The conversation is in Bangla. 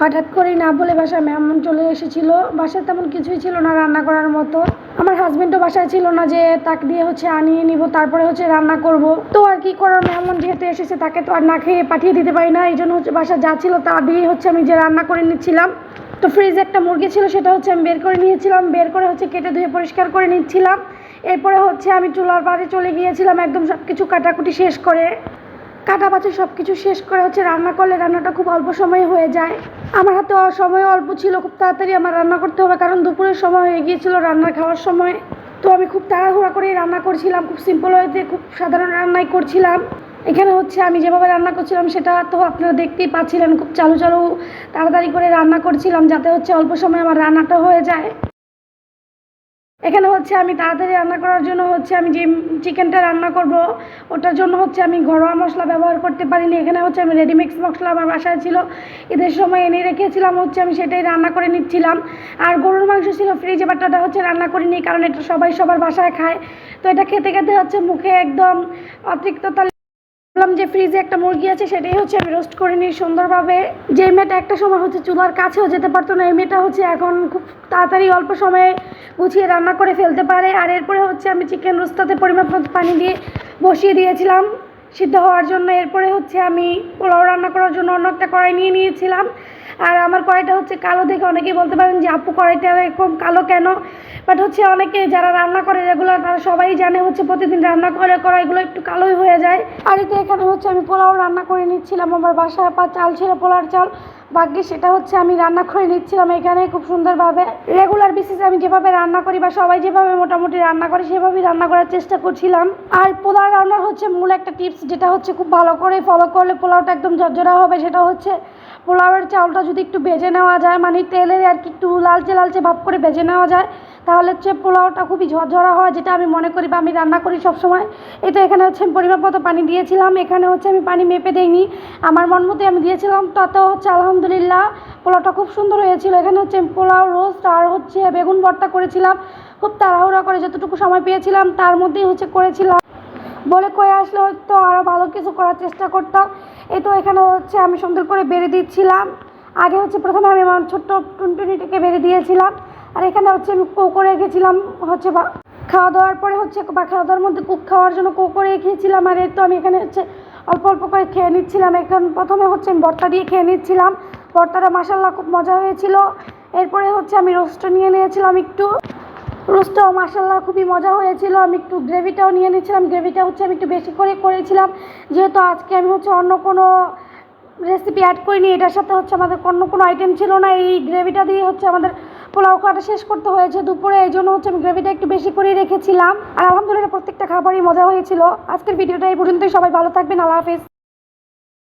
হঠাৎ করেই না বলে বাসায় মেহমান চলে এসেছিল। বাসায় তেমন কিছুই ছিল না রান্না করার মতো। আমার হাজবেন্ডও বাসায় ছিল না যে তাকে দিয়ে হচ্ছে আনিয়ে নিব, তারপরে হচ্ছে রান্না করব। তো আর কি করার? মেহমান যেহেতু এসেছে, তাকে তো আর না খেয়ে পাঠিয়ে দিতে পারি না। এই জন্য হচ্ছে বাসায় যা ছিল তা দিয়েই হচ্ছে আমি যে রান্না করে নিচ্ছিলাম। তো ফ্রিজে একটা মুরগি ছিল, সেটা হচ্ছে আমি বের করে নিয়েছিলাম। বের করে হচ্ছে কেটে ধুয়ে পরিষ্কার করে নিচ্ছিলাম। এরপরে হচ্ছে আমি চুলার পাড়ে চলে গিয়েছিলাম, একদম সব কিছু কাটাকুটি শেষ করে। কাটাবাছি সব কিছু শেষ করে হচ্ছে রান্না করলে রান্নাটা খুব অল্প সময়ে হয়ে যায়। আমার হাতে সময় অল্প ছিল, খুব তাড়াতাড়ি আমার রান্না করতে হবে কারণ দুপুরের সময় হয়ে গিয়েছিল রান্না খাওয়ার সময়। তো আমি খুব তাড়াহুড়া করেই রান্না করছিলাম, খুব সিম্পল ওয়েতে খুব সাধারণ রান্নাই করছিলাম। এখানে হচ্ছে আমি যেভাবে রান্না করছিলাম সেটা তো আপনারা দেখতেই পাচ্ছিলেন, খুব চালু চালু তাড়াতাড়ি করে রান্না করছিলাম যাতে হচ্ছে অল্প সময় আমার রান্নাটা হয়ে যায়। এখানে হচ্ছে আমি তাড়াতাড়ি রান্না করার জন্য হচ্ছে আমি যে চিকেনটা রান্না করব, ওটার জন্য হচ্ছে আমি ঘরোয়া মশলা ব্যবহার করতে পারিনি। এখানে হচ্ছে আমি রেডিমিক্স মশলা আমার বাসায় ছিল। ঈদের সময় এনে রেখেছিলাম, হচ্ছে আমি সেটাই রান্না করে নিচ্ছিলাম। আর গরুর মাংস ছিল ফ্রিজে বাটাটা হচ্ছে রান্না করিনি, কারণ এটা সবাই সবার বাসায় খায়। তো এটা খেতে খেতে হচ্ছে মুখে একদম বললাম যে ফ্রিজে একটা মুরগি আছে, সেটাই হচ্ছে আমি রোস্ট করে নিই সুন্দরভাবে। যে মেয়েটা একটা সময় হচ্ছে চুলার কাছেও যেতে পারতো না, এই মেয়েটা হচ্ছে এখন খুব তাড়াতাড়ি অল্প সময়ে গুছিয়ে রান্না করে ফেলতে পারে। আর এরপরে হচ্ছে আমি চিকেন রোস্তাতে পরিমাপ মতো পানি দিয়ে বসিয়ে দিয়েছিলাম সিদ্ধ হওয়ার জন্য। এরপরে হচ্ছে আমি পোলাও রান্না করার জন্য অন্য একটা কড়াই নিয়ে নিয়েছিলাম। আর আমার কড়াইটা হচ্ছে কালো দেখে অনেকেই বলতে পারেন যে, আপু, কড়াইটা এরকম কালো কেন? বাট হচ্ছে অনেকে যারা রান্না করে রেগুলার, তারা সবাই জানে হচ্ছে প্রতিদিন রান্না করে কড়াইগুলো একটু কালোই হয়ে যায়। আর এতে এখানে হচ্ছে আমি পোলাও রান্না করে নিচ্ছিলাম আমার বাসায় পা চাল ছিল পোলার চাল। ভাগ্যে সেটা হচ্ছে আমি রান্না করে নিচ্ছিলাম এখানে খুব সুন্দরভাবে। রেগুলার বেসিসে আমি যেভাবে রান্না করি বা সবাই যেভাবে মোটামুটি রান্না করে, সেভাবেই রান্না করার চেষ্টা করছিলাম। আর পোলাও রান্নার হচ্ছে মূল একটা টিপস যেটা হচ্ছে খুব ভালো করে ফলো করলে পোলাওটা একদম ঝরঝরা হবে, সেটা হচ্ছে পোলাওয়ের চাউলটা যদি একটু ভেজে নেওয়া যায় মানে তেলে আর কি একটু লালচে লালচে ভাব করে ভেজে নেওয়া যায়, তাহলে হচ্ছে পোলাওটা খুবই ঝরঝরা হয়, যেটা আমি মনে করি বা আমি রান্না করি সবসময়। তো এখানে হচ্ছে আমি পরিমাপ মতো পানি দিয়েছিলাম, এখানে হচ্ছে আমি পানি মেপে দেইনি। আমার মন মতো আমি দিয়েছিলাম, তাতেও হচ্ছে আলহামদুলিল্লাহ পোলাওটা খুব সুন্দর হয়েছিল। এখানে হচ্ছে আমি পোলাও রোস্ট আর হচ্ছে বেগুন ভর্তা করেছিলাম। খুব তাড়াহুড়া করে যতটুকু সময় পেয়েছিলাম, তার মধ্যেই হচ্ছে করেছিলাম। বলে কয়ে আসলে হয়তো আরও ভালো কিছু করার চেষ্টা করতাম। এই তো এখানে হচ্ছে আমি সুন্দর করে বেড়ে দিচ্ছিলাম। আগে হচ্ছে প্রথমে আমি আমার ছোট্ট টুনটুনিটিকে বেড়ে দিয়েছিলাম। আর এখানে হচ্ছে আমি কোকো রেখেছিলাম হচ্ছে বা খাওয়া দাওয়ার পরে হচ্ছে বা খাওয়া দাওয়ার মধ্যে কুক খাওয়ার জন্য কোকো রেখেছিলাম। আর এই তো আমি এখানে হচ্ছে অল্প অল্প করে খেয়ে নিচ্ছিলাম। এখন প্রথমে হচ্ছে আমি ভর্তা দিয়ে খেয়ে নিচ্ছিলাম। ভর্তাটা মাসাল্লাহ খুব মজা হয়েছিল। এরপরে হচ্ছে আমি রোস্ট নিয়ে নিয়েছিলাম একটু। রোস্টটাও মাসাল্লাহ খুবই মজা হয়েছিল। আমি একটু গ্রেভিটাও নিয়ে নিয়েছিলাম। গ্রেভিটা হচ্ছে আমি একটু বেশি করে করেছিলাম। যেহেতু আজকে আমি হচ্ছে অন্য কোনো রেসিপি অ্যাড করিনি, এটার সাথে হচ্ছে আমাদের অন্য কোনো আইটেম ছিল না। এই গ্রেভিটা দিয়ে হচ্ছে আমাদের পোলাও খাওয়াটা শেষ করতে হয়েছে দুপুরে। এই জন্য হচ্ছে আমি গ্রেভিটা একটু বেশি করে রেখেছিলাম। আর আলহামদুলিল্লাহ প্রত্যেকটা খাবারই মজা হয়েছিল। আজকের ভিডিওটা এই পর্যন্তই। সবাই ভালো থাকবেন। আল্লাহ হাফিজ।